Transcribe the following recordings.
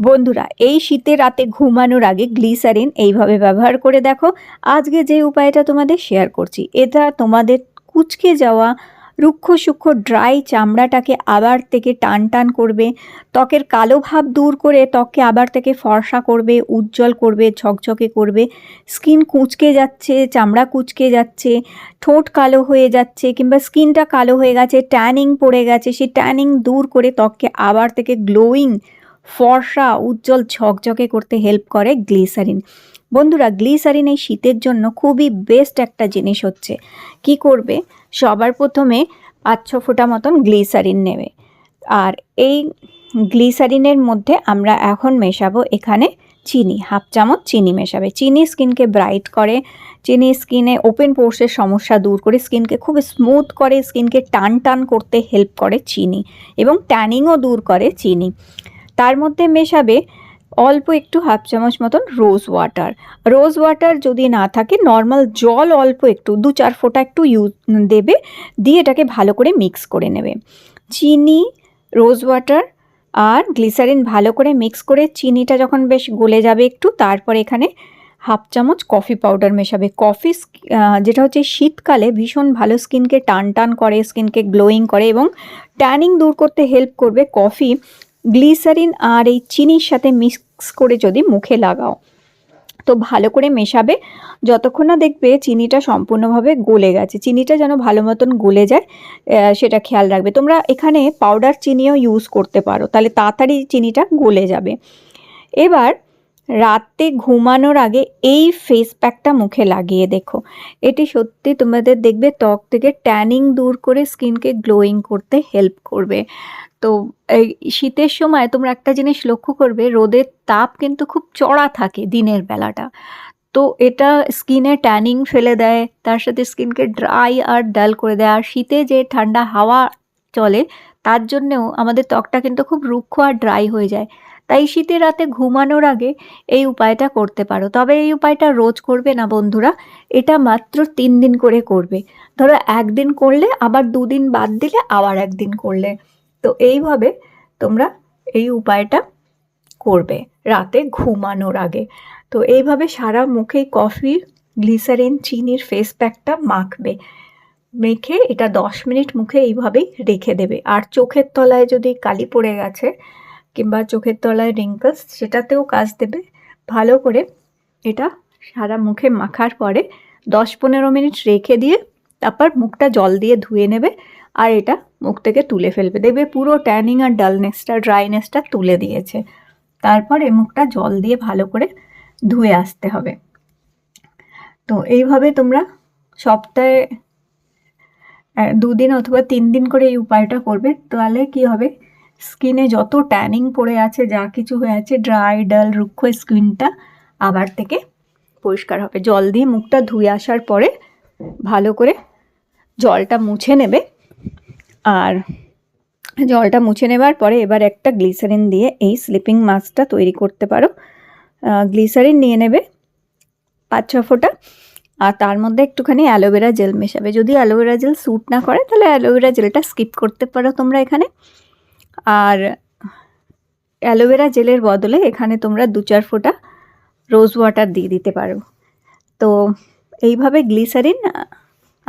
বন্ধুরা, এই শীতের রাতে ঘুমানোর আগে গ্লিসারিন এইভাবে ব্যবহার করে দেখো। আজকে যে উপায়টা তোমাদের শেয়ার করছি, এটা তোমাদের কুচকে যাওয়া রুক্ষ সূক্ষ্ম ড্রাই চামড়াটাকে আবার থেকে টান টান করবে, ত্বকের কালো ভাব দূর করে ত্বককে আবার থেকে ফর্সা করবে, উজ্জ্বল করবে, ঝকঝকে করবে। স্কিন কুচকে যাচ্ছে, চামড়া কুচকে যাচ্ছে, ঠোঁট কালো হয়ে যাচ্ছে কিংবা স্কিনটা কালো হয়ে গেছে, ট্যানিং পড়ে গেছে, সেই ট্যানিং দূর করে ত্বককে আবার থেকে গ্লোয়িং ফর্সা, উজ্জ্বল, ঝকঝকে করতে হেল্প করে গ্লিসারিন বন্ধুরা গ্লিসারিন এই শীতের জন্য খুবই বেস্ট একটা জিনিস হচ্ছে। কি করবে? সবার প্রথমে পাঁচ ছ ফোঁটা মতন গ্লিসারিন নেবে। আর এই গ্লিসারিনের মধ্যে আমরা এখন মেশাবো এখানে চিনি, হাফ চামচ চিনি মেশাবে। চিনি স্কিনকে ব্রাইট করে, চিনি স্কিনে ওপেন পোর্সের সমস্যা দূর করে, স্কিনকে খুব স্মুথ করে, স্কিনকে টান টান করতে হেল্প করে চিনি। এবং ট্যানিংও দূর করে চিনি। তার মধ্যে মেশাবে অল্প একটু হাফ চামচ মতন রোজ ওয়াটার রোজ ওয়াটার যদি না থাকে নর্মাল জল অল্প একটু, দু চার ফোঁটা একটু ইউজ দেবে, দিয়ে এটাকে ভালো করে মিক্স করে নেবে। চিনি রোজ ওয়াটার আর গ্লিসারিন ভালো করে মিক্স করে চিনিটা যখন বেশ গলে যাবে একটু, তারপর এখানে হাফ চামচ কফি পাউডার মেশাবে। কফি যেটা হচ্ছে শীতকালে ভীষণ ভালো স্কিনকে টান টান করে স্কিনকে গ্লোয়িং করে এবং ট্যানিং দূর করতে হেল্প করবে কফি গ্লিসারিন আর এই চিনির সাথে মিক্স করে যদি মুখে লাগাও, তো ভালো করে মেশাবে। যতক্ষণ না দেখবে চিনিটা সম্পূর্ণভাবে গলে গেছে। চিনিটা যেন ভালো মতন গলে যায় সেটা খেয়াল রাখবে। তোমরা এখানে পাউডার চিনিও ইউজ করতে পারো। তাহলে তাড়াতাড়ি চিনিটা গলে যাবে। এবার রাতে ঘুমানোর আগে এই ফেস প্যাকটা মুখে লাগিয়ে দেখো। এটি সত্যি তোমাদের দেখবে ত্বক থেকে ট্যানিং দূর করে স্কিনকে গ্লোয়িং করতে হেল্প করবে। তো এই শীতের সময় তোমরা একটা জিনিস লক্ষ্য করবে, রোদের তাপ কিন্তু খুব চড়া থাকে দিনের বেলাটা। তো এটা স্কিনে ট্যানিং ফেলে দেয়, তার সাথে স্কিনকে ড্রাই আর ডাল করে দেয়। আর শীতে যে ঠান্ডা হাওয়া চলে, তার জন্যেও আমাদের ত্বকটা কিন্তু খুব রুক্ষ আর ড্রাই হয়ে যায়। তাই শীতের রাতে ঘুমানোর আগে এই উপায়টা করতে পারো। তবে এই উপায়টা রোজ করবে না বন্ধুরা, এটা মাত্র তিন দিন করে করবে। ধরো একদিন করলে, আবার দুদিন বাদ দিলে আবার একদিন করলে। তো এইভাবে তোমরা এই উপায়টা করবে রাতে ঘুমানোর আগে। তো এইভাবে সারা মুখে কফি, গ্লিসারিন, চিনির ফেস প্যাকটা মাখবে। মেখে এটা দশ মিনিট মুখে এইভাবেই রেখে দেবে। আর চোখের তলায় যদি কালি পড়ে গেছে কিংবা চোখের তলায় রিঙ্কলস সেটাতেও কাজ দেবে। ভালো করে এটা সারা মুখে মাখার পরে দশ পনেরো মিনিট রেখে দিয়ে তারপর মুখটা জল দিয়ে ধুয়ে নেবে। আর এটা মুখ থেকে তুলে ফেলবে। দেখবে পুরো ট্যানিং আর ডালনেসটা ড্রাইনেসটা তুলে দিয়েছে। তারপর এই মুখটা জল দিয়ে ভালো করে ধুয়ে আসতে হবে। তো এইভাবে তোমরা সপ্তাহে দুদিন অথবা তিন দিন করে এই উপায়টা করবে। তাহলে কি হবে? স্কিনে যত ট্যানিং পড়ে আছে, যা কিছু হয়ে আছে ড্রাই ডাল রুক্ষ স্কিনটা আবার থেকে পরিষ্কার হবে। জল দিয়ে মুখটা ধুয়ে আসার পরে ভালো করে জলটা মুছে নেবে। আর জলটা মুছে নেবার পরে এবার একটা গ্লিসারিন দিয়ে এই স্লিপিং মাস্কটা তৈরি করতে পারো। গ্লিসারিন নিয়ে নেবে পাঁচ ছ ফোঁটা। আর তার মধ্যে একটুখানি অ্যালোভেরা জেল মেশাবে। যদি অ্যালোভেরা জেল স্যুট না করে, তাহলে অ্যালোভেরা জেলটা স্কিপ করতে পারো তোমরা এখানে। আর অ্যালোভেরা জেলের বদলে এখানে তোমরা দু চার ফোঁটা রোজ ওয়াটার দিয়ে দিতে পারো। তো এইভাবে গ্লিসারিন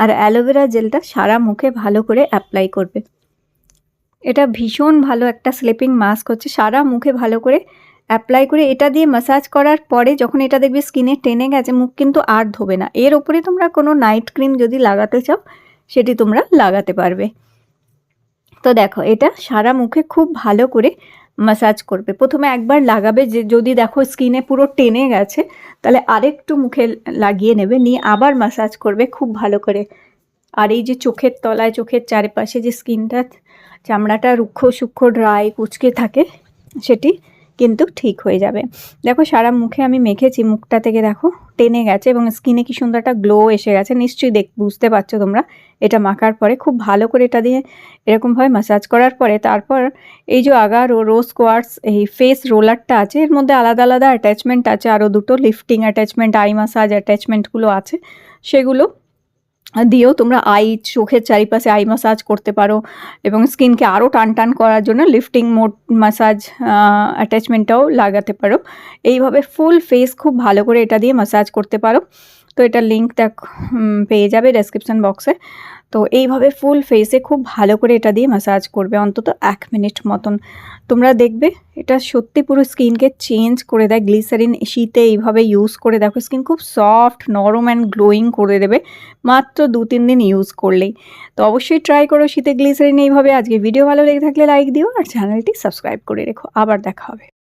আর অ্যালোভেরা জেলটা সারা মুখে ভালো করে অ্যাপ্লাই করবে। এটা ভীষণ ভালো একটা স্লিপিং মাস্ক হচ্ছে, সারা মুখে ভালো করে অ্যাপ্লাই করে এটা দিয়ে ম্যাসাজ করার পরে যখন এটা দেখবে স্কিনে টেনে গেছে, মুখ কিন্তু আর ধোবে না। এর ওপরে তোমরা কোনো নাইট ক্রিম যদি লাগাতে চাও, সেটি তোমরা লাগাতে পারবে। তো দেখো, এটা সারা মুখে খুব ভালো করে মাসাজ করবে। প্রথমে একবার লাগাবে যে, যদি দেখো স্কিনে পুরো টেনে গেছে, তাহলে আরেকটু মুখে লাগিয়ে নেবে, নিয়ে আবার মাসাজ করবে খুব ভালো করে। আর এই যে চোখের তলায়, চোখের চারপাশে যে স্কিনটা চামড়াটা রুক্ষ, সূক্ষ্ম ড্রাই কুচকে থাকে, সেটি কিন্তু ঠিক হয়ে যাবে। দেখো, সারা মুখে আমি মেখেছি, মুখটা থেকে দেখো, টেনে গেছে এবং স্কিনে কি সুন্দর একটা গ্লো এসে গেছে। নিশ্চয়ই দেখ, বুঝতে পারছ তোমরা, এটা মাখার পরে খুব ভালো করে এটা দিয়ে এরকমভাবে ম্যাসাজ করার পরে তারপর এই যে আগার ও রোজ কোয়ার্টস এই ফেস রোলারটা আছে, এর মধ্যে আলাদা আলাদা অ্যাটাচমেন্ট আছে আরও দুটো লিফটিং অ্যাটাচমেন্ট আই মাসাজ অ্যাটাচমেন্টগুলো আছে, সেগুলো দিয়েও তোমরা আই চোখের চারিপাশে আই মাসাজ করতে পারো এবং স্কিনকে আরও টান টান করার জন্য লিফটিং মোড মাসাজ অ্যাটাচমেন্টটাও লাগাতে পারো। এইভাবে ফুল ফেস খুব ভালো করে এটা দিয়ে মাসাজ করতে পারো। তো এটা লিঙ্ক দেখ পেয়ে যাবে ডেসক্রিপশন বক্সে তো এইভাবে ফুল ফেসে খুব ভালো করে এটা দিয়ে ম্যাসাজ করবে। অন্তত এক মিনিট মতন। তোমরা দেখবে, এটা সত্যি পুরো স্কিনকে চেঞ্জ করে দেয়। গ্লিসারিন শীতে এইভাবে ইউজ করে দেখো স্কিন খুব সফট নরম অ্যান্ড গ্লোয়িং করে দেবে। মাত্র দু, তিন দিন ইউজ করলেই। তো অবশ্যই ট্রাই করো শীতে গ্লিসারিন এইভাবে। আজকে ভিডিও ভালো লেগে থাকলে লাইক দিও আর চ্যানেলটি সাবস্ক্রাইব করে রেখো। আবার দেখা হবে।